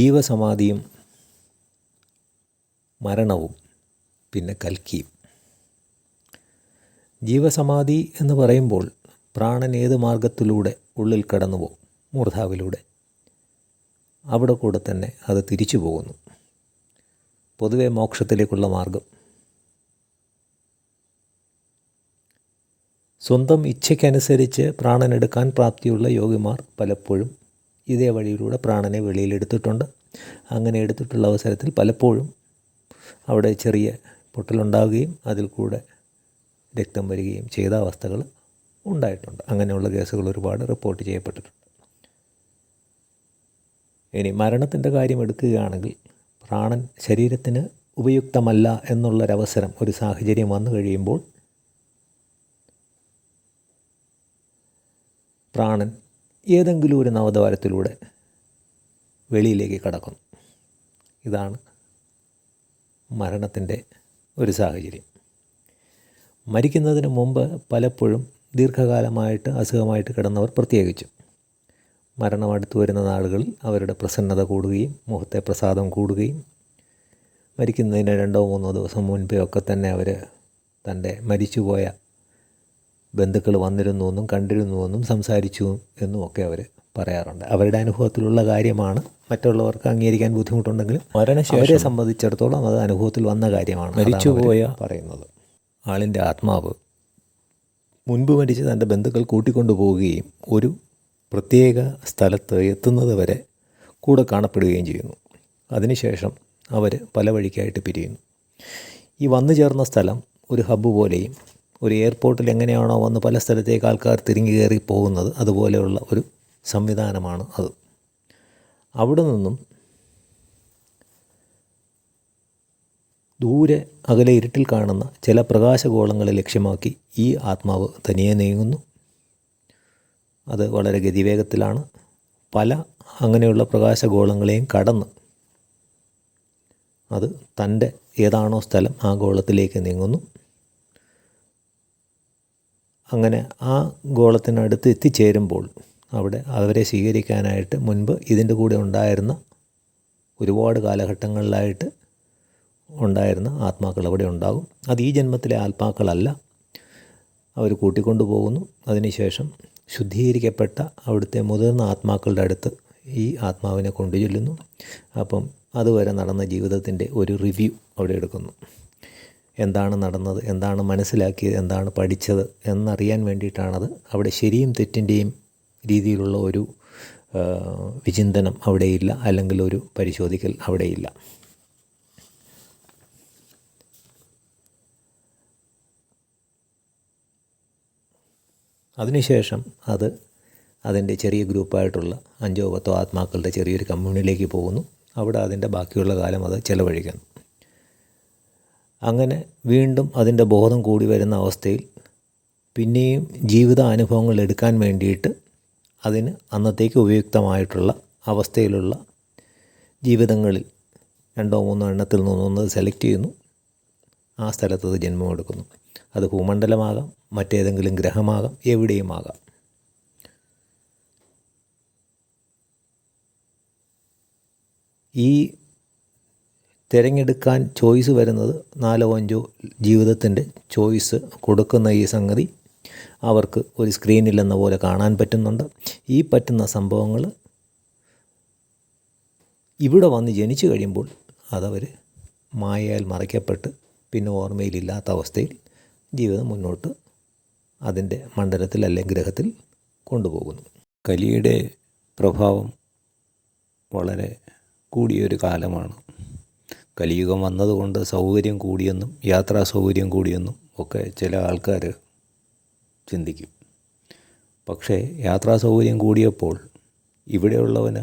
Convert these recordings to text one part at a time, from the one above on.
ജീവസമാധിയും മരണവും പിന്നെ കൽക്കിയും. ജീവസമാധി എന്ന് പറയുമ്പോൾ പ്രാണൻ ഏത് മാർഗത്തിലൂടെ ഉള്ളിൽ കടന്നു പോകും മൂർധാവിലൂടെ അവിടെ കൂടെ തന്നെ അത് തിരിച്ചു പോകുന്നു. പൊതുവെ മോക്ഷത്തിലേക്കുള്ള മാർഗം സ്വന്തം ഇച്ഛയ്ക്കനുസരിച്ച് പ്രാണനെടുക്കാൻ പ്രാപ്തിയുള്ള യോഗിമാർ പലപ്പോഴും ഇതേ വഴിയിലൂടെ പ്രാണനെ വെളിയിലെടുത്തിട്ടുണ്ട്. അങ്ങനെ എടുത്തിട്ടുള്ള അവസരത്തിൽ പലപ്പോഴും അവിടെ ചെറിയ പൊട്ടലുണ്ടാവുകയും അതിൽ കൂടെ രക്തം വരികയും ചെയ്ത അവസ്ഥകൾ ഉണ്ടായിട്ടുണ്ട്. അങ്ങനെയുള്ള കേസുകൾ ഒരുപാട് റിപ്പോർട്ട് ചെയ്യപ്പെട്ടിട്ടുണ്ട്. ഇനി മരണത്തിന്റെ കാര്യം എടുക്കുകയാണെങ്കിൽ പ്രാണൻ ശരീരത്തിന് ഉപയുക്തമല്ല എന്നുള്ളൊരവസരം ഒരു സാഹചര്യം വന്നു കഴിയുമ്പോൾ പ്രാണൻ ഏതെങ്കിലും ഒരു നവദ്വാരത്തിലൂടെ വെളിയിലേക്ക് കടക്കുന്നു. ഇതാണ് മരണത്തിന്റെ ഒരു സാഹചര്യം. മരിക്കുന്നതിന് മുമ്പ് പലപ്പോഴും ദീർഘകാലമായിട്ട് അസുഖമായിട്ട് കിടന്നവർ പ്രത്യേകിച്ചും. മരണം അടുത്തു വരുന്ന നാളുകളിൽ അവരുടെ പ്രസന്നത കൂടുകയും മുഖത്തെ പ്രസാദം കൂടുകയും മരിക്കുന്നതിന് രണ്ടോ മൂന്നോ ദിവസം മുൻപേ ഒക്കെ തന്നെ അവർ തന്റെ മരിച്ചുപോയ ബന്ധുക്കൾ വന്നിരുന്നു എന്നും കണ്ടിരുന്നു എന്നും സംസാരിച്ചു എന്നും ഒക്കെ അവർ പറയാറുണ്ട്. അവരുടെ അനുഭവത്തിലുള്ള കാര്യമാണ് മറ്റുള്ളവർക്ക് അംഗീകരിക്കാൻ ബുദ്ധിമുട്ടുണ്ടെങ്കിലും മരണശേഷം അവരെ സംബന്ധിച്ചിടത്തോളം അത് അനുഭവത്തിൽ വന്ന കാര്യമാണ്. മരിച്ചുപോയ പറയുന്നത്. ആളിന്റെ ആത്മാവ് മുൻപ് മരിച്ച് തന്റെ ബന്ധുക്കൾ കൂട്ടിക്കൊണ്ടു പോവുകയും ഒരു പ്രത്യേക സ്ഥലത്ത് എത്തുന്നത് വരെ കൂടെ കാണപ്പെടുകയും ചെയ്യുന്നു. അതിനുശേഷം അവർ പല വഴിക്കായിട്ട് പിരിയുന്നു. ഈ വന്നു ചേർന്ന സ്ഥലം ഒരു ഹബ്ബ് പോലെയും ഒരു എയർപോർട്ടിൽ എങ്ങനെയാണോ വന്ന് പല സ്ഥലത്തേക്ക് ആൾക്കാർ തിരിഞ്ഞു കയറി പോകുന്നത് അതുപോലെയുള്ള ഒരു സംവിധാനമാണ് അത്. അവിടെ നിന്നും ദൂരെ അകലെ ഇരുട്ടിൽ കാണുന്ന ചില പ്രകാശഗോളങ്ങളെ ലക്ഷ്യമാക്കി ഈ ആത്മാവ് തനിയെ നീങ്ങുന്നു. അത് വളരെ ഗതിവേഗത്തിലാണ്. പല അങ്ങനെയുള്ള പ്രകാശഗോളങ്ങളെയും കടന്ന് അത് തന്റെ ഏതാണോ സ്ഥലം ആ ഗോളത്തിലേക്ക് നീങ്ങുന്നു. അങ്ങനെ ആ ഗോളത്തിനടുത്ത് എത്തിച്ചേരുമ്പോൾ അവിടെ അവരെ സ്വീകരിക്കാനായിട്ട് മുൻപ് ഇതിന്റെ കൂടെ ഉണ്ടായിരുന്ന ഒരുപാട് കാലഘട്ടങ്ങളിലായിട്ട് ഉണ്ടായിരുന്ന ആത്മാക്കൾ അവിടെ ഉണ്ടാകും. അത് ഈ ജന്മത്തിലെ ആത്മാക്കളല്ല. അവർ കൂട്ടിക്കൊണ്ടു പോകുന്നു. അതിനുശേഷം ശുദ്ധീകരിക്കപ്പെട്ട അവിടുത്തെ മുതിർന്ന ആത്മാക്കളുടെ അടുത്ത് ഈ ആത്മാവിനെ കൊണ്ടു ചെല്ലുന്നു അപ്പം അതുവരെ നടന്ന ജീവിതത്തിന്റെ ഒരു റിവ്യൂ അവിടെ എടുക്കുന്നു. എന്താണ് നടന്നത് എന്താണ് മനസ്സിലാക്കിയത് എന്താണ് പഠിച്ചത് എന്നറിയാൻ വേണ്ടിയിട്ടാണത് അവിടെ ശരിയും തെറ്റിന്റെയും രീതിയിലുള്ള ഒരു വിചിന്തനം അവിടെയില്ല അല്ലെങ്കിൽ ഒരു പരിശോധിക്കൽ അവിടെയില്ല. അതിനുശേഷം അത് അതിന്റെ ചെറിയ ഗ്രൂപ്പായിട്ടുള്ള അഞ്ചോ പത്തോ ആത്മാക്കളുടെ ചെറിയൊരു കമ്മ്യൂണിലേക്ക് പോകുന്നു. അവിടെ അതിന്റെ ബാക്കിയുള്ള കാലം അത് ചിലവഴിക്കുന്നു. അങ്ങനെ വീണ്ടും അതിന്റെ ബോധം കൂടി വരുന്ന അവസ്ഥയിൽ പിന്നെയും ജീവിത അനുഭവങ്ങൾ എടുക്കാൻ വേണ്ടിയിട്ട് അതിന് അന്നത്തേക്ക് ഉപയുക്തമായിട്ടുള്ള അവസ്ഥയിലുള്ള ജീവിതങ്ങളിൽ രണ്ടോ മൂന്നോ എണ്ണത്തിൽ നിന്നൊന്ന് സെലക്ട് ചെയ്യുന്നു. ആ സ്ഥലത്ത് അത് ജന്മമെടുക്കുന്നു. അത് ഭൂമണ്ഡലമാകാം മറ്റേതെങ്കിലും ഗ്രഹമാകാം എവിടെയും ആകാം ഈ തിരഞ്ഞെടുക്കാൻ ചോയ്സ് വരുന്നത് നാലോ അഞ്ചോ ജീവിതത്തിന്റെ ചോയ്സ് കൊടുക്കുന്ന ഈ സംഗതി അവർക്ക് ഒരു സ്ക്രീനിലെന്ന പോലെ കാണാൻ പറ്റുന്നുണ്ട്. ഈ പറ്റുന്ന സംഭവങ്ങൾ ഇവിടെ വന്ന് ജനിച്ചു കഴിയുമ്പോൾ അതവർ മായയാൽ മറയ്ക്കപ്പെട്ട് പിന്നെ ഓർമ്മയിലില്ലാത്ത അവസ്ഥയിൽ ജീവിതം മുന്നോട്ട് അതിന്റെ മണ്ഡലത്തിൽ അല്ലെങ്കിൽ ഗ്രഹത്തിൽ കൊണ്ടുപോകുന്നു. കലിയുടെ പ്രഭാവം വളരെ കൂടിയൊരു കാലമാണ്. കലിയുഗം വന്നതുകൊണ്ട് സൗകര്യം കൂടിയെന്നും യാത്രാ സൗകര്യം കൂടിയെന്നും ഒക്കെ ചില ആൾക്കാർ ചിന്തിക്കും. പക്ഷേ യാത്രാ സൗകര്യം കൂടിയപ്പോൾ ഇവിടെയുള്ളവന്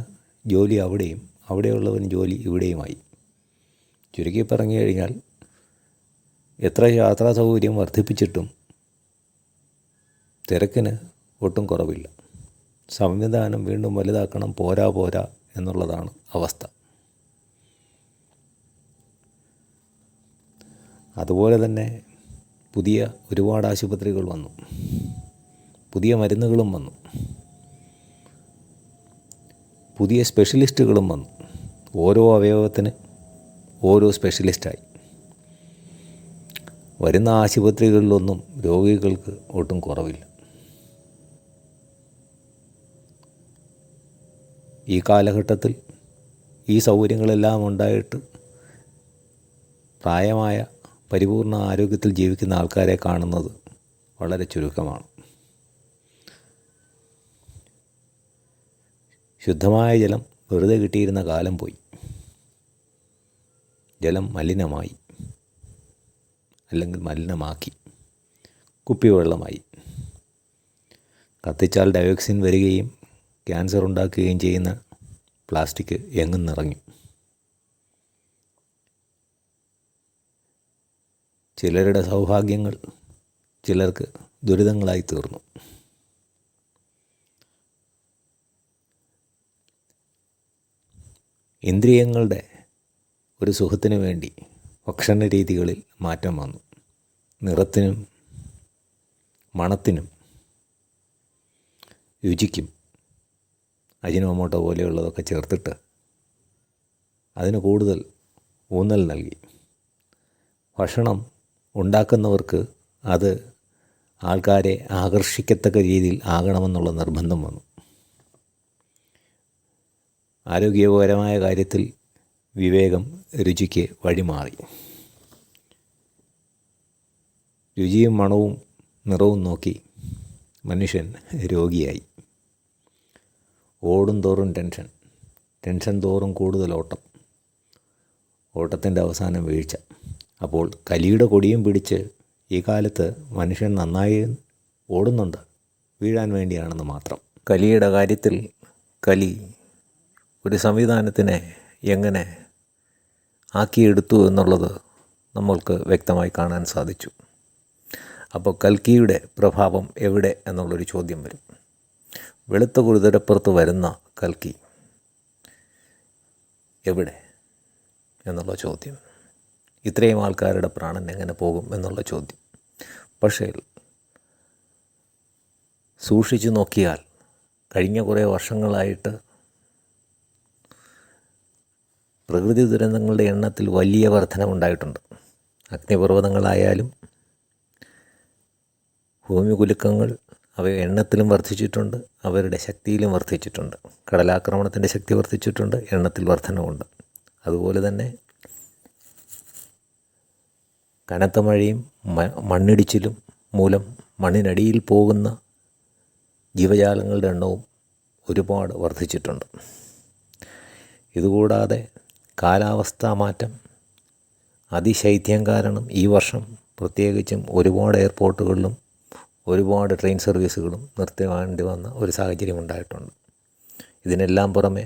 ജോലി അവിടെയും അവിടെയുള്ളവന് ജോലി ഇവിടെയുമായി. ചുരുക്കി പറഞ്ഞു കഴിഞ്ഞാൽ എത്ര യാത്രാ സൗകര്യം വർദ്ധിപ്പിച്ചിട്ടും തിരക്കിന് ഒട്ടും കുറവില്ല. സംവിധാനം വീണ്ടും വലുതാക്കണം പോരാ പോരാ എന്നുള്ളതാണ് അവസ്ഥ. അതുപോലെ തന്നെ പുതിയ ഒരുപാട് ആശുപത്രികൾ വന്നു. പുതിയ മരുന്നുകളും വന്നു. പുതിയ സ്പെഷ്യലിസ്റ്റുകളും വന്നു. ഓരോ അവയവത്തിന് ഓരോ സ്പെഷ്യലിസ്റ്റായി. വരുന്ന ആശുപത്രികളിലൊന്നും രോഗികൾക്ക് ഒട്ടും കുറവില്ല. ഈ കാലഘട്ടത്തിൽ ഈ സൗകര്യങ്ങളെല്ലാം ഉണ്ടായിട്ട് പ്രായമായ പരിപൂർണ ആരോഗ്യത്തിൽ ജീവിക്കുന്ന ആൾക്കാരെ കാണുന്നത് വളരെ ചുരുക്കമാണ്. ശുദ്ധമായ ജലം വെറുതെ കിട്ടിയിരുന്ന കാലം പോയി. ജലം മലിനമായി. അല്ലെങ്കിൽ മലിനമാക്കി. കുപ്പിവെള്ളമായി. കത്തിച്ചാൽ ഡയോക്സിൻ വരികയും ക്യാൻസർ ഉണ്ടാക്കുകയും ചെയ്യുന്ന പ്ലാസ്റ്റിക് എങ്ങും നിറഞ്ഞു. ചിലരുടെ സൗഭാഗ്യങ്ങൾ ചിലർക്ക് ദുരിതങ്ങളായി തീർന്നു. ഇന്ദ്രിയങ്ങളുടെ ഒരു സുഖത്തിന് വേണ്ടി ഭക്ഷണ രീതികളിൽ മാറ്റം വന്നു. നിറത്തിനും മണത്തിനും രുചിക്കും അജിനോമോട്ടോ പോലെയുള്ളതൊക്കെ ചേർത്തിട്ട് അതിന് കൂടുതൽ ഊന്നൽ നൽകി. ഭക്ഷണം ഉണ്ടാക്കുന്നവർക്ക് അത് ആൾക്കാരെ ആകർഷിക്കത്തക്ക രീതിയിൽ ആകണമെന്നുള്ള നിർബന്ധം വന്നു. ആരോഗ്യപരമായ കാര്യത്തിൽ വിവേകം രുചിക്ക് വഴിമാറി. രുചിയും മണവും നിറവും നോക്കി മനുഷ്യൻ രോഗിയായി. ഓടും തോറും ടെൻഷൻ ടെൻഷൻ തോറും കൂടുതൽ ഓട്ടം ഓട്ടത്തിന്റെ അവസാനം വീഴ്ച. അപ്പോൾ കലിയുടെ കൊടിയും പിടിച്ച് ഈ കാലത്ത് മനുഷ്യൻ നന്നായി ഓടുന്നുണ്ട്. വീഴാൻ വേണ്ടിയാണെന്ന് മാത്രം. കലിയുടെ കാര്യത്തിൽ കലി ഒരു സംവിധാനത്തിനെ എങ്ങനെ ആക്കിയെടുത്തു എന്നുള്ളത് നമ്മൾക്ക് വ്യക്തമായി കാണാൻ സാധിച്ചു. അപ്പോൾ കൽക്കിയുടെ പ്രഭാവം എവിടെ എന്നുള്ളൊരു ചോദ്യം വരും. വെളുത്ത കുരുതരപ്പുറത്ത് വരുന്ന കൽക്കി എവിടെ എന്നുള്ള ചോദ്യം. ഇത്രയും ആൾക്കാരുടെ പ്രാണൻ എങ്ങനെ പോകും എന്നുള്ള ചോദ്യം. പക്ഷേ സൂക്ഷിച്ചു നോക്കിയാൽ കഴിഞ്ഞ കുറേ വർഷങ്ങളായിട്ട് പ്രകൃതി ദുരന്തങ്ങളുടെ എണ്ണത്തിൽ വലിയ വർധനമുണ്ടായിട്ടുണ്ട് അഗ്നിപർവതങ്ങളായാലും ഭൂമികുലുക്കങ്ങൾ അവ എണ്ണത്തിലും വർദ്ധിച്ചിട്ടുണ്ട് അവരുടെ ശക്തിയിലും വർദ്ധിച്ചിട്ടുണ്ട്. കടലാക്രമണത്തിന്റെ ശക്തി വർദ്ധിച്ചിട്ടുണ്ട് എണ്ണത്തിൽ വർധനമുണ്ട് അതുപോലെ തന്നെ കനത്ത മഴയും മണ്ണിടിച്ചിലും മൂലം മണ്ണിനടിയിൽ പോകുന്ന ജീവജാലങ്ങളുടെ എണ്ണവും ഒരുപാട് വർദ്ധിച്ചിട്ടുണ്ട്. ഇതുകൂടാതെ കാലാവസ്ഥാ മാറ്റം അതിശൈത്യം കാരണം ഈ വർഷം പ്രത്യേകിച്ചും ഒരുപാട് എയർപോർട്ടുകളിലും ഒരുപാട് ട്രെയിൻ സർവീസുകളും നിർത്തിവേണ്ടി വന്ന ഒരു സാഹചര്യം ഉണ്ടായിട്ടുണ്ട്. ഇതിനെല്ലാം പുറമെ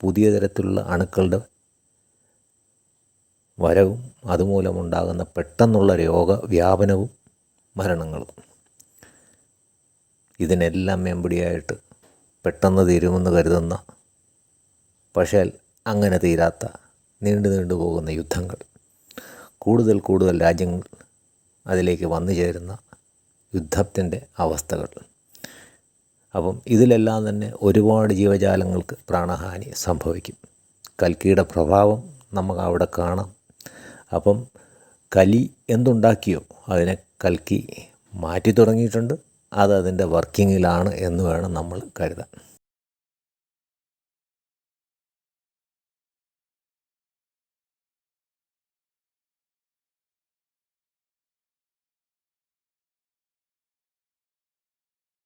പുതിയ തരത്തിലുള്ള അണുക്കളുടെ വരവും അതുമൂലമുണ്ടാകുന്ന പെട്ടെന്നുള്ള രോഗ രോഗവ്യാപനവും മരണങ്ങളും. ഇതിനെല്ലാം മേമ്പടിയായിട്ട് പെട്ടെന്ന് തീരുമെന്ന് കരുതുന്ന പക്ഷേ അങ്ങനെ തീരാത്ത നീണ്ടു നീണ്ടു പോകുന്ന യുദ്ധങ്ങൾ. കൂടുതൽ കൂടുതൽ രാജ്യങ്ങൾ അതിലേക്ക് വന്നു ചേരുന്ന യുദ്ധത്തിന്റെ അവസ്ഥകൾ. അപ്പം ഇതിലെല്ലാം തന്നെ ഒരുപാട് ജീവജാലങ്ങൾക്ക് പ്രാണഹാനി സംഭവിക്കും. കൽക്കിയുടെ പ്രഭാവം നമുക്ക് അവിടെ കാണാം. അപ്പം കലി എന്തുണ്ടാക്കിയോ? അതിനെ കൽക്കി മാറ്റി തുടങ്ങിയിട്ടുണ്ട്. അത് അതിന്റെ വർക്കിങ്ങിലാണ് എന്ന് വേണം നമ്മൾ കരുതാൻ.